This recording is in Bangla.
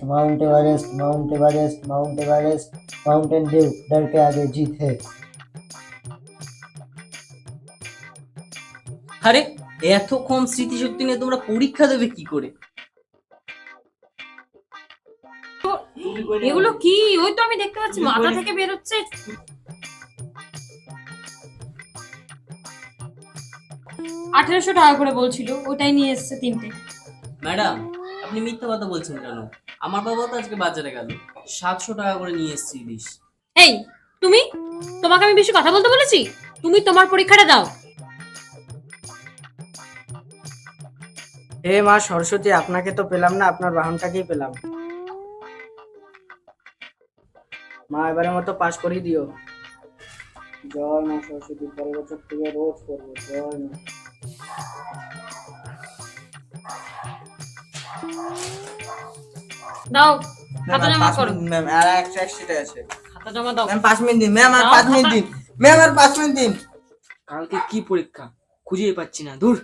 Everest Mount Everest Mount Everest Mount Everest Mountain Dew डर के आगे जीत है আরে এত কম স্মৃতিশক্তি নিয়ে তোমরা পরীক্ষা দেবে কি করে এগুলো কি ওই তো আমি দেখতে পাচ্ছি মাথা থেকে বেরোচ্ছে আঠেরোশো টাকা করে বলছিল ওটাই নিয়ে এসছে তিনটে ম্যাডাম আপনি মিথ্যা কথা বলছেন কেন? আমার বাবা তো আজকে বাজারে গেল। সাতশো টাকা করে নিয়ে এসছি ইলিশ। এই তুমি? তোমাকে আমি বেশি কথা বলতে বলেছি? তুমি তোমার পরীক্ষাটা দাও। হে মা সরস্বতী আপনাকে তো পেলাম না আপনার বাহনটাকেই পেলাম। মা এবারের মতো পাস করিয়ে দিও। জয় মা সরস্বতী পরের বছর থেকে রোজ করব জয় মা। দাও খাতা জমা করো। ম্যাম আর একশো টাকা আছে। খাতা জমা দাও। ম্যাম পাঁচ মিনিট দিন ম্যাম আর দাও পাঁচ মিনিট দিন। ম্যাম আর পাঁচ মিনিট দিন। কালকে কি পরীক্ষা? খুঁজেই পাচ্ছি না দূর।